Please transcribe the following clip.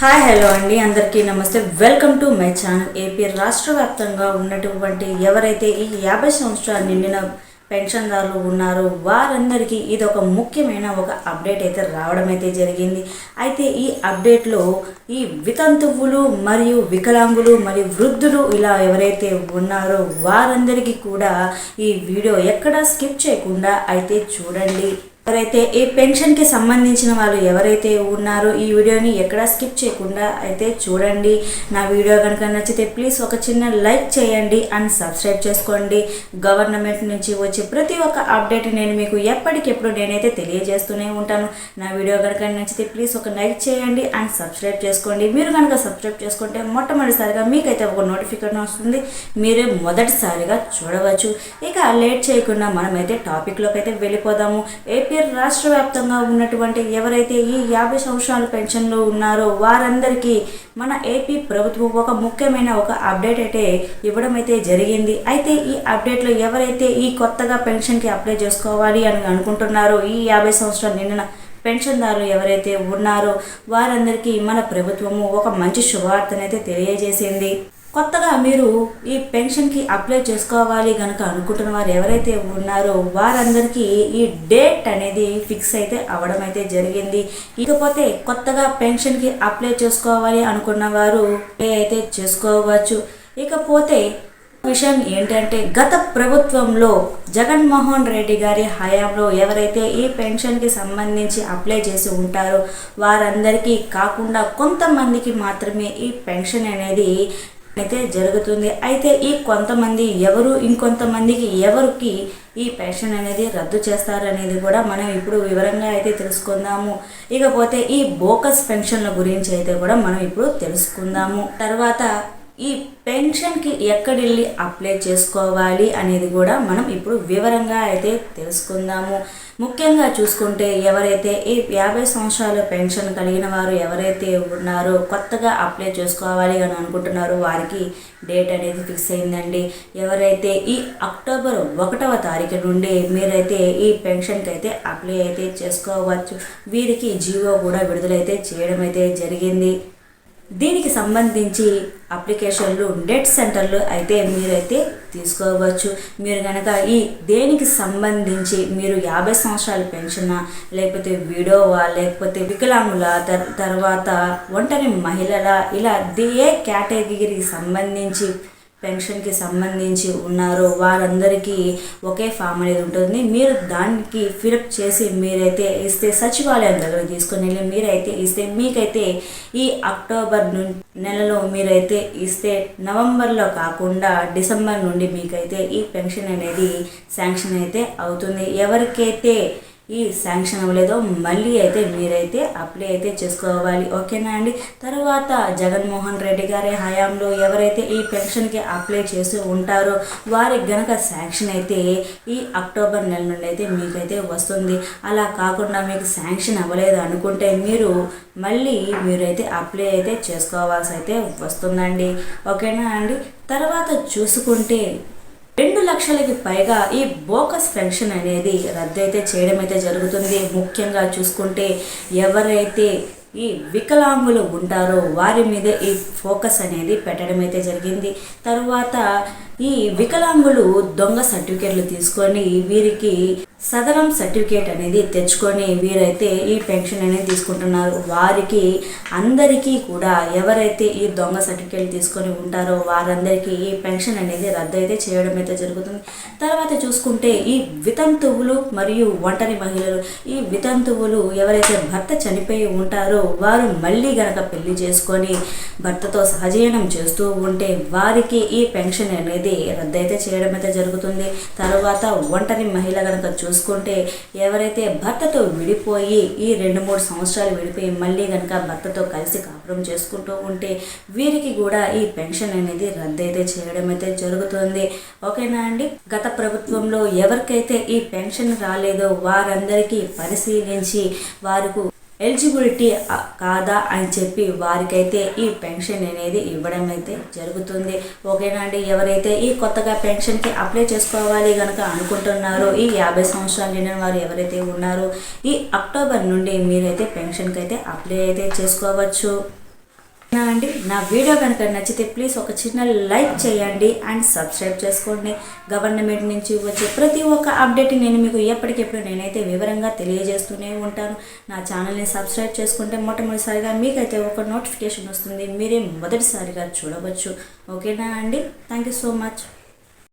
Hi hello అండి. అందరికీ నమస్తే. Welcome to my channel. AP రాష్ట్ర వ్యాప్తంగా ఉన్నటువంటి ఎవరైతే ఈ యాభై సంవత్సరాలు నిండిన పెన్షన్దారులు ఉన్నారో వారందరికీ ఇది ఒక ముఖ్యమైన ఒక అప్డేట్ అయితే రావడం అయితే జరిగింది. అయితే ఈ అప్డేట్లో ఈ వితంతువులు మరియు వికలాంగులు మరియు వృద్ధులు ఇలా ఎవరైతే ఉన్నారో వారందరికీ కూడా ఈ వీడియో ఎక్కడా స్కిప్ చేయకుండా అయితే చూడండి. ఎవరైతే ఈ పెన్షన్కి సంబంధించిన వాళ్ళు ఎవరైతే ఉన్నారో ఈ వీడియోని ఎక్కడా స్కిప్ చేయకుండా అయితే చూడండి. నా వీడియో కనుక నచ్చితే ప్లీజ్ ఒక చిన్న లైక్ చేయండి అండ్ సబ్స్క్రైబ్ చేసుకోండి. గవర్నమెంట్ నుంచి వచ్చే ప్రతి ఒక్క అప్డేట్ నేను మీకు ఎప్పటికెప్పుడు నేనైతే తెలియజేస్తూనే ఉంటాను. నా వీడియో కనుక నచ్చితే ప్లీజ్ ఒక లైక్ చేయండి అండ్ సబ్స్క్రైబ్ చేసుకోండి. మీరు కనుక సబ్స్క్రైబ్ చేసుకుంటే మొట్టమొదటిసారిగా మీకైతే ఒక నోటిఫికేషన్ వస్తుంది. మీరే మొదటిసారిగా చూడవచ్చు. ఇక లేట్ చేయకుండా మనమైతే టాపిక్లోకి అయితే వెళ్ళిపోదాము. ఏపీ రాష్ట్ర వ్యాప్తంగా ఉన్నటువంటి ఎవరైతే ఈ యాభై సంవత్సరాల పెన్షన్లో ఉన్నారో వారందరికీ మన ఏపీ ప్రభుత్వం ఒక ముఖ్యమైన ఒక అప్డేట్ అయితే ఇవ్వడం అయితే జరిగింది. అయితే ఈ అప్డేట్లో ఎవరైతే ఈ కొత్తగా పెన్షన్కి అప్లై చేసుకోవాలి అని అనుకుంటున్నారో ఈ యాభై సంవత్సరాలు నిన్న పెన్షన్దారులు ఎవరైతే ఉన్నారో వారందరికీ మన ప్రభుత్వము ఒక మంచి శుభవార్తనైతే తెలియజేసింది. కొత్తగా మీరు ఈ పెన్షన్కి అప్లై చేసుకోవాలి కనుక అనుకుంటున్న వారు ఎవరైతే ఉన్నారో వారందరికీ ఈ డేట్ అనేది ఫిక్స్ అయితే అవ్వడం అయితే జరిగింది. ఇకపోతే కొత్తగా పెన్షన్కి అప్లై చేసుకోవాలి అనుకున్న వారు పే అయితే చేసుకోవచ్చు. ఇకపోతే విషయం ఏంటంటే గత ప్రభుత్వంలో జగన్మోహన్ రెడ్డి గారి హయాంలో ఎవరైతే ఈ పెన్షన్కి సంబంధించి అప్లై చేసి ఉంటారో వారందరికీ కాకుండా కొంతమందికి మాత్రమే ఈ పెన్షన్ అనేది అయితే జరుగుతుంది. అయితే ఈ కొంతమంది ఎవరు ఇంకొంతమందికి ఎవరికి ఈ పెన్షన్ అనేది రద్దు చేస్తారనేది కూడా మనం ఇప్పుడు వివరంగా అయితే తెలుసుకుందాము. ఇకపోతే ఈ బోకస్ పెన్షన్ల గురించి అయితే కూడా మనం ఇప్పుడు తెలుసుకుందాము. తర్వాత ఈ పెన్షన్కి ఎక్కడెళ్ళి అప్లై చేసుకోవాలి అనేది కూడా మనం ఇప్పుడు వివరంగా అయితే తెలుసుకుందాము. ముఖ్యంగా చూసుకుంటే ఎవరైతే ఈ యాభై సంవత్సరాల పెన్షన్ కలిగిన వారు ఎవరైతే ఉన్నారో కొత్తగా అప్లై చేసుకోవాలి అని అనుకుంటున్నారో వారికి డేట్ అనేది ఫిక్స్ అయిందండి. ఎవరైతే ఈ అక్టోబర్ ఒకటవ తారీఖు నుండి మీరైతే ఈ పెన్షన్కి అయితే అప్లై అయితే చేసుకోవచ్చు. వీరికి జీవో కూడా విడుదలైతే చేయడం అయితే జరిగింది. దీనికి సంబంధించి అప్లికేషన్లు డెట్ సెంటర్లు అయితే మీరైతే తీసుకోవచ్చు. మీరు కనుక ఈ దేనికి సంబంధించి మీరు యాభై సంవత్సరాలు పెన్షన్ లేకపోతే విడోవా లేకపోతే వికలాంగుల తర్వాత ఒంటరి మహిళల ఇలా ఏ కేటగిరీకి సంబంధించి పెన్షన్కి సంబంధించి ఉన్నారో వారందరికీ ఒకే ఫామ్ అనేది ఉంటుంది. మీరు దానికి ఫిలప్ చేసి మీరైతే ఇస్తే సచివాలయం దగ్గర తీసుకొని వెళ్ళి మీరైతే ఇస్తే మీకైతే ఈ అక్టోబర్ను నెలలో మీరైతే ఇస్తే నవంబర్లో కాకుండా డిసెంబర్ నుండి మీకైతే ఈ పెన్షన్ అనేది శాంక్షన్ అయితే అవుతుంది. ఎవరికైతే ఈ శాంక్షన్ అవ్వలేదో మళ్ళీ అయితే మీరైతే అప్లై అయితే చేసుకోవాలి. ఓకేనా అండి? తర్వాత జగన్మోహన్ రెడ్డి గారి హయాంలో ఎవరైతే ఈ పెన్షన్కి అప్లై చేసి ఉంటారో వారికి గనక శాంక్షన్ అయితే ఈ అక్టోబర్ నెల నుండి అయితే మీకైతే వస్తుంది. అలా కాకుండా మీకు శాంక్షన్ అవ్వలేదు అనుకుంటే మీరు మళ్ళీ మీరైతే అప్లై అయితే చేసుకోవాల్సి అయితే వస్తుందండి. ఓకేనా అండి? తర్వాత చూసుకుంటే లక్షలకి పైగా ఈ బోకస్ పెన్షన్ అనేది రద్దయితే చేయడం అయితే జరుగుతుంది. ముఖ్యంగా చూసుకుంటే ఎవరైతే ఈ వికలాంగులు ఉంటారో వారి మీద ఈ ఫోకస్ అనేది పెట్టడం అయితే జరిగింది. తరువాత ఈ వికలాంగులు దొంగ సర్టిఫికెట్లు తీసుకొని వీరికి సదరం సర్టిఫికేట్ అనేది తెచ్చుకొని వీరైతే ఈ పెన్షన్ అనేది తీసుకుంటున్నారు. వారికి అందరికీ కూడా ఎవరైతే ఈ దొంగ సర్టిఫికేట్ తీసుకొని ఉంటారో వారందరికీ ఈ పెన్షన్ అనేది రద్దు అయితే చేయడం అయితే జరుగుతుంది. తర్వాత చూసుకుంటే ఈ వితంతువులు మరియు ఒంటరి మహిళలు ఈ వితంతువులు ఎవరైతే భర్త చనిపోయి ఉంటారో వారు మళ్ళీ గనక పెళ్ళి చేసుకొని భర్తతో సహజీవనం చేస్తూ ఉంటే వారికి ఈ పెన్షన్ అనేది రద్దు అయితే చేయడం అయితే జరుగుతుంది. తర్వాత ఒంటరి మహిళ గనక చూసుకుంటే ఎవరైతే భర్తతో విడిపోయి ఈ రెండు మూడు సంవత్సరాలు విడిపోయి మళ్ళీ కనుక భర్తతో కలిసి కాపురం చేసుకుంటూ ఉంటే వీరికి కూడా ఈ పెన్షన్ అనేది రద్దు అయితే చేయడం అయితే జరుగుతుంది. ఓకేనా అండి? గత ప్రభుత్వంలో ఎవరికైతే ఈ పెన్షన్ రాలేదో వారందరికీ పరిశీలించి వారికి ఎలిజిబిలిటీ కాదా అని చెప్పి వారికైతే ఈ పెన్షన్ అనేది ఇవ్వడం అయితే జరుగుతుంది. ఓకేనా అండి? ఎవరైతే ఈ కొత్తగా పెన్షన్కి అప్లై చేసుకోవాలి కనుక అనుకుంటున్నారో ఈ యాభై సంవత్సరాలు నిండిన వారు ఎవరైతే ఉన్నారో ఈ అక్టోబర్ నుండి మీరైతే పెన్షన్కి అయితే అప్లై అయితే చేసుకోవచ్చు. అండి. నా వీడియో కనుక నచ్చితే ప్లీజ్ ఒక చిన్న లైక్ చేయండి అండ్ సబ్స్క్రైబ్ చేసుకోండి. గవర్నమెంట్ నుంచి వచ్చే ప్రతి ఒక్క అప్డేట్ నేను మీకు ఎప్పటికెప్పుడు నేనైతే వివరంగా తెలియజేస్తూనే ఉంటాను. నా ఛానల్ని సబ్స్క్రైబ్ చేసుకుంటే మొట్టమొదటిసారిగా మీకైతే ఒక నోటిఫికేషన్ వస్తుంది. మీరే మొదటిసారిగా చూడవచ్చు. ఓకేనా అండి? Thank you so much